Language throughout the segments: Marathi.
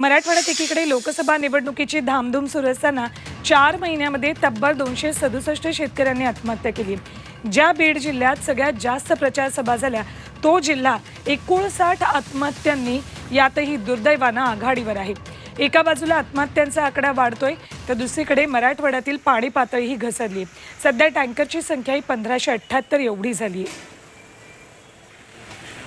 मराठवाड्यात एकीकडे लोकसभा निवडणुकीची धामधूम सुरू असताना चार महिन्यामध्ये तब्बल दोनशे सदुसष्ट शेतकऱ्यांनी आत्महत्या केली. ज्या बीड जिल्ह्यात सगळ्यात जास्त प्रचार सभा झाल्या तो जिल्हा एकोणसाठ आत्महत्यांनी यातही दुर्दैवानं आघाडीवर आहे. एका बाजूला आत्महत्यांचा आकडा वाढतोय तर दुसरीकडे मराठवाड्यातील पाणी पातळीही घसरली. सध्या टँकरची संख्या ही पंधराशे अठ्ठ्याहत्तर एवढी झाली आहे.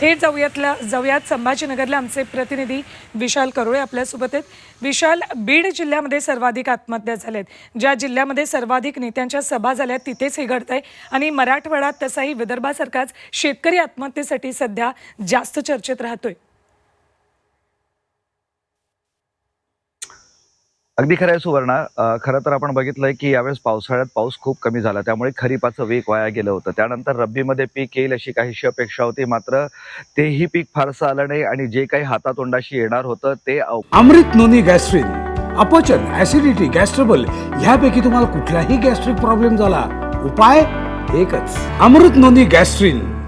थेट जाऊयातल्या जाऊयात संभाजीनगरला आमचे प्रतिनिधी विशाल करोळे आपल्यासोबत आहेत. विशाल बीड जिल्ह्यामध्ये सर्वाधिक आत्महत्या झाल्या आहेत ज्या जिल्ह्यामध्ये सर्वाधिक नेत्यांच्या सभा झाल्या तिथेच हे आहे आणि मराठवाड्यात तसाही विदर्भासारखाच शेतकरी आत्महत्येसाठी सध्या जास्त चर्चेत राहतोय. अगदी खरं आहे सुवर्णा. खरं तर आपण बघितलंय की यावेळेस पावसाळ्यात पाऊस खूप कमी झाला. त्यामुळे खरीपाचं वेग वाया गेलं होतं. त्यानंतर रब्बीमध्ये पीक येईल अशी काहीशी अपेक्षा होती. मात्र तेही पीक फारसं आलं नाही आणि जे काही हातातोंडाशी येणार होतं ते अमृत नोनी गॅस्ट्रिन अपचन ऍसिडिटी गॅस्ट्रबल ह्यापैकी तुम्हाला कुठलाही गॅस्ट्रिक प्रॉब्लेम झाला. उपाय एकच. Amrut noni gastrin.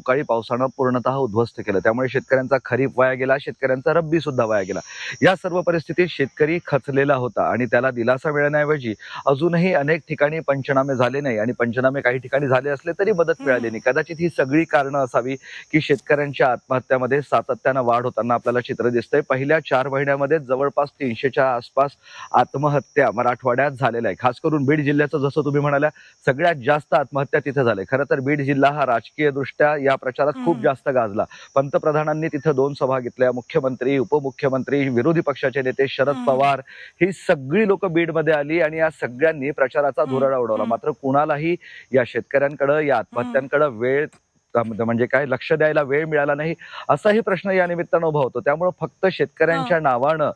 अवकाळी पावसानं पूर्णतः उद्ध्वस्त केलं. त्यामुळे शेतकऱ्यांचा खरीप वाया गेला शेतकऱ्यांचा रब्बी सुद्धा वाया गेला. या सर्व परिस्थितीत शेतकरी खचलेला होता आणि त्याला दिलासा मिळण्याऐवजी अजूनही अनेक ठिकाणी पंचनामे झाले नाही आणि पंचनामे काही ठिकाणी झाले असले तरी मदत मिळाली नाही. कदाचित ही सगळी कारणं असावी की शेतकऱ्यांच्या आत्महत्यामध्ये सातत्यानं वाढ होताना आपल्याला चित्र दिसतंय. पहिल्या चार महिन्यामध्ये जवळपास तीनशेच्या आसपास आत्महत्या मराठवाड्यात झालेल्या आहे खास करून बीड जिल्ह्याचं जसं तुम्ही म्हणाल्या सगळ्यात जास्त आत्महत्या तिथे झाल्या. खरं तर बीड जिल्हा हा राजकीय दृष्ट्या या प्रचारात खूप. जास्त गाजला पंतप्रधानांनी तिथं दोन सभा घेतल्या मुख्यमंत्री उपमुख्यमंत्री विरोधी पक्षाचे नेते शरद. पवार ही सगळी लोक बीडमध्ये आली आणि या सगळ्यांनी प्रचाराचा. धुराळा उडवला. मात्र कुणालाही या शेतकऱ्यांकडे या आत्महत्यांकडे वेळ म्हणजे काय लक्ष द्यायला वेळ मिळाला नाही असाही प्रश्न या निमित्तानं उभा होतो त्यामुळे फक्त शेतकऱ्यांच्या नावानं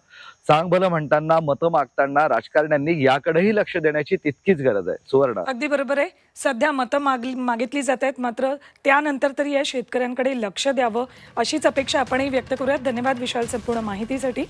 चांग भलं म्हणताना मतं मागताना राजकारण्यांनी याकडेही लक्ष देण्याची तितकीच गरज आहे. सुवर्ण. अगदी बरोबर आहे. सध्या मतं माग मागितली जात आहेत. मात्र त्यानंतर तरी या शेतकऱ्यांकडे लक्ष द्यावं अशीच अपेक्षा आपणही व्यक्त करूयात. धन्यवाद विशाल संपूर्ण माहितीसाठी.